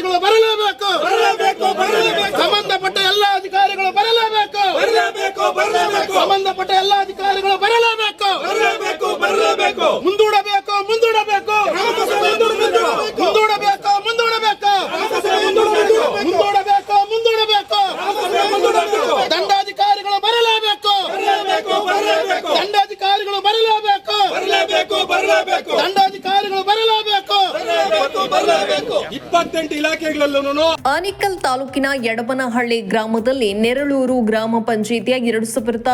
ಅಧಿಕಾರಿಗಳು ಬರಲೇಬೇಕು. ಬರಲೇಬೇಕು ಬರಲೇಬೇಕು. ಸಂಬಂಧಪಟ್ಟ ಎಲ್ಲ ಅಧಿಕಾರಿಗಳು ಬರಲೇಬೇಕು. ಬರಲೇಬೇಕು ಬರಲೇಬೇಕು. ಸಂಬಂಧಪಟ್ಟ ಎಲ್ಲ ಅಧಿಕಾರಿಗಳು ಬರಲೇಬೇಕು. ಬರಲೇಬೇಕು ಬರಲೇಬೇಕು. ಮುಂದೂಡಬೇಕು ಮುಂದೂಡಬೇಕು. ಮುಂದೂಡಬೇಕು ಮುಂದೂಡಬೇಕು ಮುಂದೂಡಬೇಕು ಮುಂದೂಡಬೇಕು ದಂಡಾಧಿಕಾರಿಗಳು ಬರಲೇಬೇಕು ಬರಲೇಬೇಕು ಬರಲೇಬೇಕು ದಂಡಾಧಿಕಾರಿಗಳು ಬರಲೇಬೇಕು ಬರಲೇಬೇಕು ಬರಲೇಬೇಕು ದಂಡಾಧಿಕಾರಿಗಳು ಬರಲೇಬೇಕು ಬರಲೇಬೇಕು ಬರಲೇಬೇಕು ಇಪ್ಪತ್ತೆಂಟು ಇಲಾಖೆಗಳಲ್ಲೂ ಆನಿಕಲ್ ತಾಲೂಕಿನ ಯಡಬನಹಳ್ಳಿ ಗ್ರಾಮದಲ್ಲಿ ನೆರಳೂರು ಗ್ರಾಮ ಪಂಚಾಯಿತಿಯ ಎರಡು ಸಾವಿರದ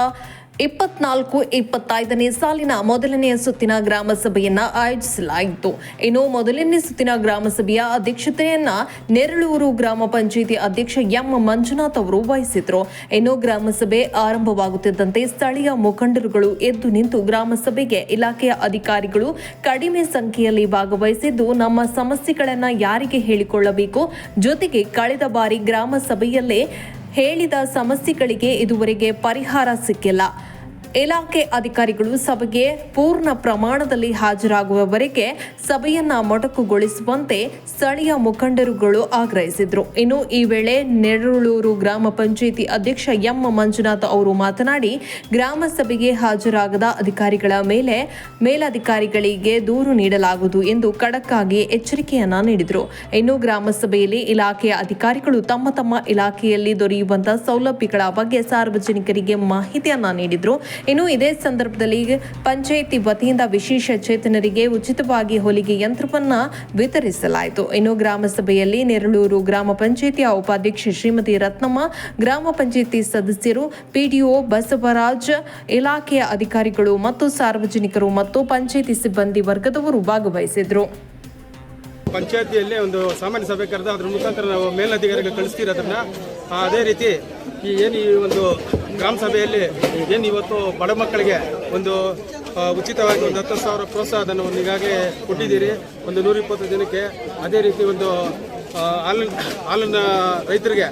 ಇಪ್ಪತ್ನಾಲ್ಕು, ಇಪ್ಪತ್ತೈದನೇ ಸಾಲಿನ ಮೊದಲನೆಯ ಸುತ್ತಿನ ಗ್ರಾಮ ಸಭೆಯನ್ನ ಆಯೋಜಿಸಲಾಯಿತು. ಇನ್ನು ಮೊದಲನೇ ಸುತ್ತಿನ ಗ್ರಾಮಸಭೆಯ ಅಧ್ಯಕ್ಷತೆಯನ್ನ ನೆರಳೂರು ಗ್ರಾಮ ಪಂಚಾಯಿತಿ ಅಧ್ಯಕ್ಷ ಎಂ. ಮಂಜುನಾಥ್ ಅವರು ವಹಿಸಿದ್ರು. ಇನ್ನು ಗ್ರಾಮಸಭೆ ಆರಂಭವಾಗುತ್ತಿದ್ದಂತೆ ಸ್ಥಳೀಯ ಮುಖಂಡರುಗಳು ಎದ್ದು ನಿಂತು ಗ್ರಾಮಸಭೆಗೆ ಇಲಾಖೆಯ ಅಧಿಕಾರಿಗಳು ಕಡಿಮೆ ಸಂಖ್ಯೆಯಲ್ಲಿ ಭಾಗವಹಿಸಿದ್ದು, ನಮ್ಮ ಸಮಸ್ಯೆಗಳನ್ನ ಯಾರಿಗೆ ಹೇಳಿಕೊಳ್ಳಬೇಕು? ಜೊತೆಗೆ ಕಳೆದ ಬಾರಿ ಗ್ರಾಮ ಸಭೆಯಲ್ಲೇ ಹೇಳಿದ ಸಮಸ್ಯೆಗಳಿಗೆ ಇದುವರೆಗೆ ಪರಿಹಾರ ಸಿಕ್ಕಿಲ್ಲ. ಇಲಾಖೆ ಅಧಿಕಾರಿಗಳು ಸಭೆಗೆ ಪೂರ್ಣ ಪ್ರಮಾಣದಲ್ಲಿ ಹಾಜರಾಗುವವರೆಗೆ ಸಭೆಯನ್ನ ಮೊಟಕುಗೊಳಿಸುವಂತೆ ಸ್ಥಳೀಯ ಮುಖಂಡರುಗಳು ಆಗ್ರಹಿಸಿದರು. ಇನ್ನು ಈ ವೇಳೆ ನೆರಳೂರು ಗ್ರಾಮ ಪಂಚಾಯಿತಿ ಅಧ್ಯಕ್ಷ ಎಂ ಮಂಜುನಾಥ್ ಅವರು ಮಾತನಾಡಿ, ಗ್ರಾಮ ಸಭೆಗೆ ಹಾಜರಾಗದ ಅಧಿಕಾರಿಗಳ ಮೇಲೆ ಮೇಲಧಿಕಾರಿಗಳಿಗೆ ದೂರು ನೀಡಲಾಗುವುದು ಎಂದು ಖಡಕ್ಕಾಗಿ ಎಚ್ಚರಿಕೆಯನ್ನ ನೀಡಿದರು. ಇನ್ನು ಗ್ರಾಮ ಸಭೆಯಲ್ಲಿ ಇಲಾಖೆಯ ಅಧಿಕಾರಿಗಳು ತಮ್ಮ ತಮ್ಮ ಇಲಾಖೆಯಲ್ಲಿ ದೊರೆಯುವಂತಹ ಸೌಲಭ್ಯಗಳ ಬಗ್ಗೆ ಸಾರ್ವಜನಿಕರಿಗೆ ಮಾಹಿತಿಯನ್ನ ನೀಡಿದ್ರು. ಇನ್ನು ಇದೇ ಸಂದರ್ಭದಲ್ಲಿ ಪಂಚಾಯಿತಿ ವತಿಯಿಂದ ವಿಶೇಷ ಚೇತನರಿಗೆ ಉಚಿತವಾಗಿ ಹೊಲಿಗೆ ಯಂತ್ರವನ್ನ ವಿತರಿಸಲಾಯಿತು. ಇನ್ನು ಗ್ರಾಮಸಭೆಯಲ್ಲಿ ನೆರಳೂರು ಗ್ರಾಮ ಪಂಚಾಯಿತಿಯ ಉಪಾಧ್ಯಕ್ಷೆ ಶ್ರೀಮತಿ ರತ್ನಮ್ಮ, ಗ್ರಾಮ ಪಂಚಾಯಿತಿ ಸದಸ್ಯರು, ಪಿಡಿಒ ಬಸವರಾಜ್, ಇಲಾಖೆಯ ಅಧಿಕಾರಿಗಳು ಮತ್ತು ಸಾರ್ವಜನಿಕರು ಮತ್ತು ಪಂಚಾಯಿತಿ ಸಿಬ್ಬಂದಿ ವರ್ಗದವರು ಭಾಗವಹಿಸಿದ್ರು. ಪಂಚಾಯತಿಯಲ್ಲಿ ಒಂದು ಸಾಮಾನ್ಯ ಸಭೆ ಕರೆದ ಅದ್ರ ಮುಖಾಂತರ ನಾವು ಮೇಲಧಿಕಾರಿಗಳು ಕಳಿಸ್ತೀರ ಅದೇ ರೀತಿ ಈ ಏನು ಈ ಒಂದು ಗ್ರಾಮ ಸಭೆಯಲ್ಲಿ ಏನು ಇವತ್ತು ಬಡ ಮಕ್ಕಳಿಗೆ ಒಂದು ಉಚಿತವಾಗಿ ಒಂದು ಹತ್ತು ಸಾವಿರ ಪ್ರೋತ್ಸಾಹಧನ ಒಂದು ಈಗಾಗಲೇ ಕೊಟ್ಟಿದ್ದೀರಿ. ಒಂದು ನೂರ ಇಪ್ಪತ್ತು ಜನಕ್ಕೆ ಅದೇ ರೀತಿ ಒಂದು ಹಾಲಿನ ಹಾಲಿನ ರೈತರಿಗೆ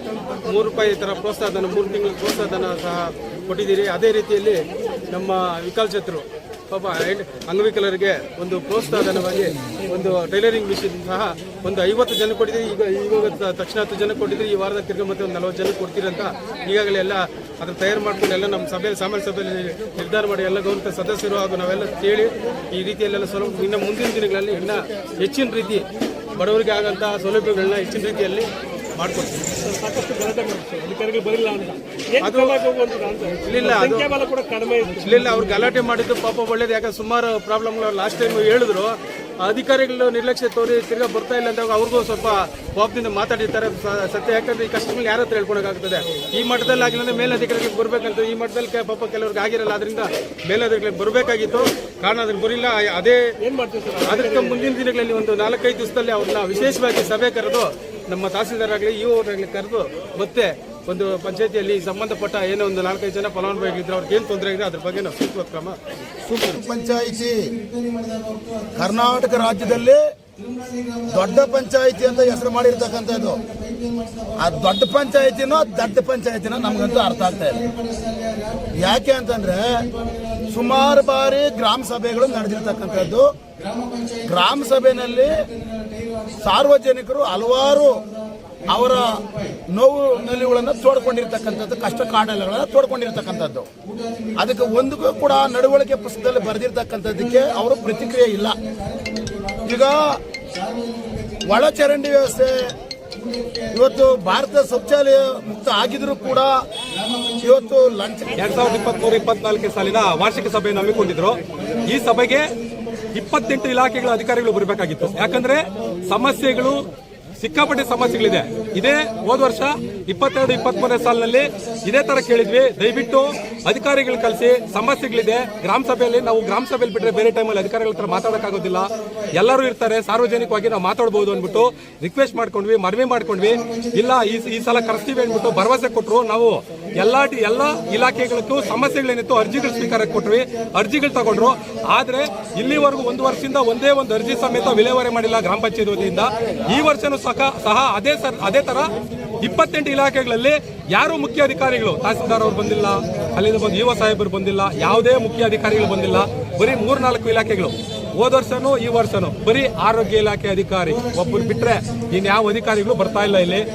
ಮೂರು ರೂಪಾಯಿ ಥರ ಪ್ರೋತ್ಸಾಹಧನ, ಮೂರು ತಿಂಗಳ ಪ್ರೋತ್ಸಾಹಧನ ಸಹ ಕೊಟ್ಟಿದ್ದೀರಿ. ಅದೇ ರೀತಿಯಲ್ಲಿ ನಮ್ಮ ವಿಕಲಚೇತರು ಪಾಪ ಅಂಗವಿಕಲರಿಗೆ ಒಂದು ಪ್ರೋತ್ಸಾಹಧನವಾಗಿ ಒಂದು ಟೈಲರಿಂಗ್ ಮಿಷಿನ್ ಸಹ ಒಂದು ಐವತ್ತು ಜನ ಕೊಟ್ಟಿದ್ದೀರಿ, ಈಗ ಈಗ ತಕ್ಷಣ ಹತ್ತು ಜನ ಕೊಟ್ಟಿದ್ದೀರಿ, ಈ ವಾರದ ತಿರ್ಗ ಮತ್ತೆ ಒಂದು ನಲವತ್ತು ಜನ ಕೊಡ್ತೀರಿ ಅಂತ ಈಗಾಗಲೇ ಎಲ್ಲ ಅದನ್ನು ತಯಾರು ಮಾಡ್ಕೊಂಡು ಎಲ್ಲ ನಮ್ಮ ಸಭೆಯಲ್ಲಿ, ಸಾಮಾನ್ಯ ಸಭೆಯಲ್ಲಿ ನಿರ್ಧಾರ ಮಾಡಿ ಎಲ್ಲ ಗೌರವ ಸದಸ್ಯರು ಹಾಗೂ ನಾವೆಲ್ಲ ಕೇಳಿ ಈ ರೀತಿಯಲ್ಲೆಲ್ಲ ಸೌಲಭ್ಯ ಇನ್ನು ಮುಂದಿನ ದಿನಗಳಲ್ಲಿ ಇನ್ನೂ ಹೆಚ್ಚಿನ ರೀತಿ ಬಡವರಿಗೆ ಆಗಂತಹ ಸೌಲಭ್ಯಗಳನ್ನ ಹೆಚ್ಚಿನ ರೀತಿಯಲ್ಲಿ ಮಾಡ್ಕೊಡ್ತೀವಿ ಸಾಕಷ್ಟು ಗಲಾಟೆ ಮಾಡ್ತಾರೆ ಅಧಿಕಾರಿಗಳು ಬರಲಿಲ್ಲ ಅಂತ. ಅದು- ಸಂಖ್ಯಾಬಲ ಕೂಡ ಕಡಿಮೆ ಇತ್ತು. ಇಲ್ಲ ಅವ್ರು ಗಲಾಟೆ ಮಾಡಿದ್ದು ಪಾಪ ಒಳ್ಳೇದು. ಯಾಕಂದ್ರೆ ಸುಮಾರು ಪ್ರಾಬ್ಲಮ್ ಲಾಸ್ಟ್ ಟೈಮ್ ಹೇಳಿದ್ರು. ಅಧಿಕಾರಿಗಳು ನಿರ್ಲಕ್ಷ್ಯ ತೋರಿ ತಿರ್ಗಾ ಬರ್ತಾ ಇಲ್ಲ ಅಂದಾಗ ಅವ್ರಿಗೂ ಸ್ವಲ್ಪ ಕೋಪದಿಂದ ಮಾತಾಡಿರ್ತಾರೆ. ಸತ್ಯ. ಯಾಕಂದ್ರೆ ಈ ಕಸ್ಟಮರ್ ಯಾರ ಹತ್ರ ಹೇಳ್ಕೊಳಕಾಗ್ತದೆ ಈ ಮಟ್ಟದಲ್ಲಿ ಆಗಿಲ್ಲ ಅಂದ್ರೆ ಮೇಲಧಿಕಾರಿಗಳಿಗೆ ಬರಬೇಕಂತ. ಈ ಮಟ್ಟದಲ್ಲಿ ಪಾಪ ಕೆಲವ್ರಿಗೆ ಆಗಿರಲ್ಲ. ಅದರಿಂದ ಮೇಲಧಿಕಾರಿಗಳಿಗೆ ಬರಬೇಕಾಗಿತ್ತು. ಕಾರಣ ಅದ್ರ ಬರಿಲ್ಲ ಅದೇ ಏನ್ ಮಾಡ್ತೀವಿ ಸರ್? ಅದಕ್ಕೆ ಮುಂದಿನ ದಿನಗಳಲ್ಲಿ ಒಂದು ನಾಲ್ಕೈದು ದಿವಸದಲ್ಲಿ ಅವ್ರನ್ನ ವಿಶೇಷವಾಗಿ ಸಭೆ ಕರೆದು ನಮ್ಮ ತಹಸೀಲ್ದಾರ್ ಇ ಆಗಲಿ ಕರೆದು ಮತ್ತೆ ಒಂದು ಪಂಚಾಯತಿಯಲ್ಲಿ ಸಂಬಂಧಪಟ್ಟ ಏನೋ ಒಂದು ನಾಲ್ಕೈದು ಜನ ಫಲಾನುಭವಿಗಳಿದ್ರೆ ಅವ್ರಿಗೆ ಏನು ತೊಂದರೆ ಇದೆ ಅದ್ರ ಬಗ್ಗೆ ನಾವು ಸೂಕ್ತ ಕ್ರಮ. ಪಂಚಾಯಿತಿ ಕರ್ನಾಟಕ ರಾಜ್ಯದಲ್ಲಿ ದೊಡ್ಡ ಪಂಚಾಯಿತಿ ಅಂತ ಹೆಸರು ಮಾಡಿರ್ತಕ್ಕಂಥದ್ದು. ಆ ದೊಡ್ಡ ಪಂಚಾಯಿತಿನೋ ದೊಡ್ಡ ಪಂಚಾಯಿತಿನೋ ನಮ್ಗಂತೂ ಅರ್ಥ ಆಗ್ತಾ ಇದೆ ಯಾಕೆ ಅಂತಂದ್ರೆ ಸುಮಾರು ಬಾರಿ ಗ್ರಾಮ ಸಭೆಗಳು ನಡೆದಿರ್ತಕ್ಕಂಥದ್ದು. ಗ್ರಾಮ ಸಭೆಯಲ್ಲಿ ಸಾರ್ವಜನಿಕರು ಹಲವಾರು ಅವರ ನೋವು ನಲಿವುಗಳನ್ನು ತೋಡ್ಕೊಂಡಿರ್ತಕ್ಕಂಥದ್ದು, ಕಷ್ಟ ಕಾಡಲುಗಳನ್ನು ತೋಡ್ಕೊಂಡಿರ್ತಕ್ಕಂಥದ್ದು. ಅದಕ್ಕೆ ಒಂದಕ್ಕೂ ಕೂಡ ನಡವಳಿಕೆ ಪುಸ್ತಕದಲ್ಲಿ ಬರೆದಿರ್ತಕ್ಕಂಥದ್ದಕ್ಕೆ ಅವರು ಪ್ರತಿಕ್ರಿಯೆ ಇಲ್ಲ. ಈಗ ಒಳಚರಂಡಿ ವ್ಯವಸ್ಥೆ, ಇವತ್ತು ಭಾರತ ಶೌಚಾಲಯ ಮುಕ್ತ ಆಗಿದ್ರು ಕೂಡ ಇವತ್ತು ಲಂಚ ಎರಡ್ ಸಾವಿರದ ಇಪ್ಪತ್ಮೂರು, ಇಪ್ಪತ್ನಾಲ್ಕನೇ ಸಾಲಿನ ವಾರ್ಷಿಕ ಸಭೆಯನ್ನು ಹಮ್ಮಿಕೊಂಡಿದ್ರು. ಈ ಸಭೆಗೆ ಇಪ್ಪತ್ತೆಂಟು ಇಲಾಖೆಗಳ ಅಧಿಕಾರಿಗಳು ಬರಬೇಕಾಗಿತ್ತು. ಯಾಕಂದ್ರೆ ಸಮಸ್ಯೆಗಳು, ಸಿಕ್ಕಾಪಟ್ಟೆ ಸಮಸ್ಯೆಗಳಿದೆ. ಇದೇ ಹೋದ ವರ್ಷ ಇಪ್ಪತ್ತೆರಡು, ಇಪ್ಪತ್ಮೂರನೇ ಸಾಲಿನಲ್ಲಿ ಇದೇ ತರ ಕೇಳಿದ್ವಿ. ದಯವಿಟ್ಟು ಅಧಿಕಾರಿಗಳು ಕಲಿಸಿ ಸಮಸ್ಯೆಗಳಿದೆ, ಗ್ರಾಮ ಸಭೆಯಲ್ಲಿ ನಾವು ಗ್ರಾಮ ಸಭೆಯಲ್ಲಿ ಬಿಟ್ಟರೆ ಬೇರೆ ಟೈಮಲ್ಲಿ ಅಧಿಕಾರಿಗಳ ಹತ್ರ ಮಾತಾಡೋಕ್ಕಾಗೋದಿಲ್ಲ. ಎಲ್ಲರೂ ಇರ್ತಾರೆ, ಸಾರ್ವಜನಿಕವಾಗಿ ನಾವು ಮಾತಾಡಬಹುದು ಅಂದ್ಬಿಟ್ಟು ರಿಕ್ವೆಸ್ಟ್ ಮಾಡ್ಕೊಂಡ್ವಿ, ಮನವಿ ಮಾಡ್ಕೊಂಡ್ವಿ. ಇಲ್ಲ, ಈ ಈ ಸಲ ಕರೆಸ್ತೀವಿ ಅಂದ್ಬಿಟ್ಟು ಭರವಸೆ ಕೊಟ್ಟರು ನಾವು ಎಲ್ಲಾ ಎಲ್ಲ ಇಲಾಖೆಗಳಿಗೂ ಸಮಸ್ಯೆಗಳೇನಿತ್ತು, ಅರ್ಜಿಗಳು ಸ್ವೀಕಾರ ಕೊಟ್ವಿ, ಅರ್ಜಿಗಳು ತಗೊಂಡ್ರು. ಆದ್ರೆ ಇಲ್ಲಿವರೆಗೂ ಒಂದು ವರ್ಷದಿಂದ ಒಂದೇ ಒಂದು ಅರ್ಜಿ ಸಮೇತ ವಿಲೇವಾರಿ ಮಾಡಿಲ್ಲ ಗ್ರಾಮ ಪಂಚಾಯತ್ ವತಿಯಿಂದ. ಈ ವರ್ಷನೂ ಸಹ ಸಹ ಅದೇ ಸರ್ ಅದೇ ತರ ಇಪ್ಪತ್ತೆಂಟು ಇಲಾಖೆಗಳಲ್ಲಿ ಯಾರು ಮುಖ್ಯ ಅಧಿಕಾರಿಗಳು ತಹಸೀಲ್ದಾರ್ ಅವರು ಬಂದಿಲ್ಲ, ಅಲ್ಲಿಂದ ಬಂದು ಯುವ ಸಾಹೇಬರು ಬಂದಿಲ್ಲ, ಯಾವುದೇ ಮುಖ್ಯ ಅಧಿಕಾರಿಗಳು ಬಂದಿಲ್ಲ. ಬರೀ ಮೂರ್ನಾಲ್ಕು ಇಲಾಖೆಗಳು. ಹೋದ ವರ್ಷನೂ ಈ ವರ್ಷನೂ ಬರೀ ಆರೋಗ್ಯ ಇಲಾಖೆ ಅಧಿಕಾರಿ ಒಬ್ಬರು ಬಿಟ್ಟರೆ ಇನ್ಯಾವ ಅಧಿಕಾರಿಗಳು ಬರ್ತಾ ಇಲ್ಲ ಇಲ್ಲಿ.